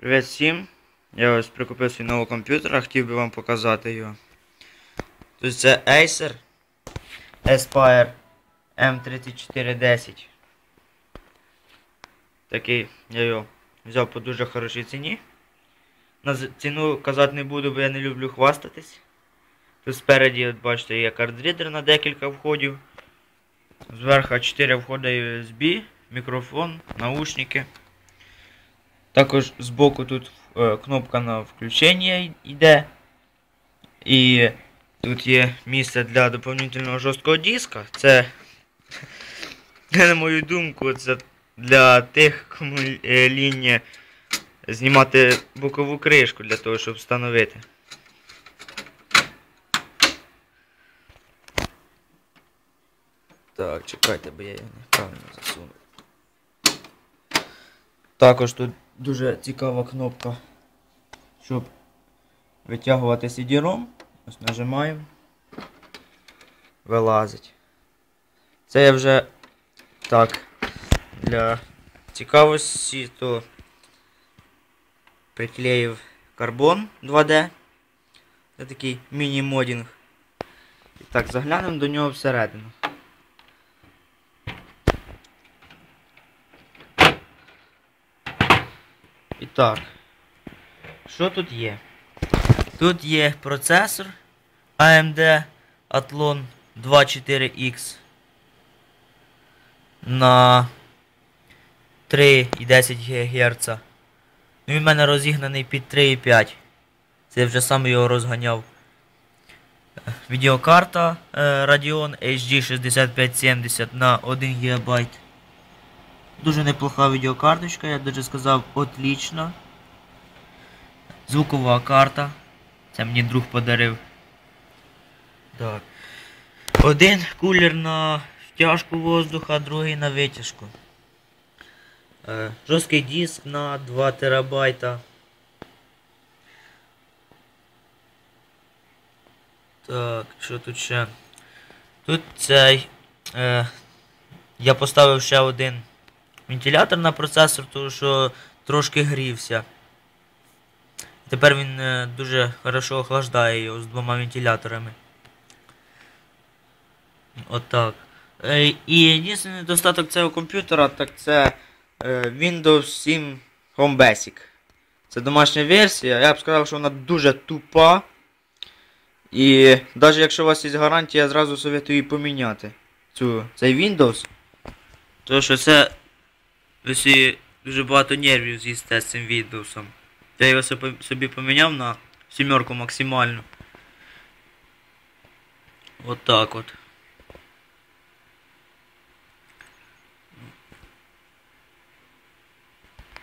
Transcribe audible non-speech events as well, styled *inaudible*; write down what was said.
Привіт всім! Я ось прикупив свій новий комп'ютер, а хотів би вам показати його. Тут це Acer Aspire M3410. Такий я його взяв по дуже хорошій ціні. На ціну казати не буду, бо я не люблю хвастатись. Тут спереді, от бачите, є кардрідер на декілька входів. Зверху 4 входи USB, мікрофон, наушники. Також збоку тут е, кнопка на включення йде. І тут є місце для доповнительного жорсткого диска. Це, *laughs* на мою думку, це для тих, кому е, лінь знімати бокову кришку для того, щоб встановити. Так, чекайте, бо я його неправильно засунув. Також тут дуже цікава кнопка, щоб витягувати CD-ROM. Ось нажимаємо. Вилазить. Це я вже так для цікавості, то приклеїв карбон 2D. Це такий міні-модінг. І так, заглянемо до нього всередину. Так, що тут є? Тут є процесор AMD Athlon 24X на 3,10 Гц. Ну, Він в мене розігнаний під 3,5. Це я вже сам його розганяв. Е, Відеокарта е, Radeon HD 6570 на 1 ГБ. Дуже неплоха відеокарточка, я б даже сказав, отлічна. Звукова карта. Це мені друг подарив. Так. Один кулер на втяжку воздуха, другий на витяжку. Е, жорсткий диск на 2 терабайта. Так, що тут ще? Тут цей. Е, я поставив ще один вентилятор на процесор, тому що трошки грівся. Тепер він е, дуже хорошо охлаждає його з двома вентиляторами. Отак. Е, і єдиний недостаток цього комп'ютера, так це е, Windows 7 Home Basic. Це домашня версія. Я б сказав, що вона дуже тупа. І навіть якщо у вас є гарантія, я зразу советую її поміняти. Цю, цей Windows. Тому що це ви собі дуже багато нервів з'їсте з цим відеосом. Я його собі- поміняв на сімерку максимально. От так от.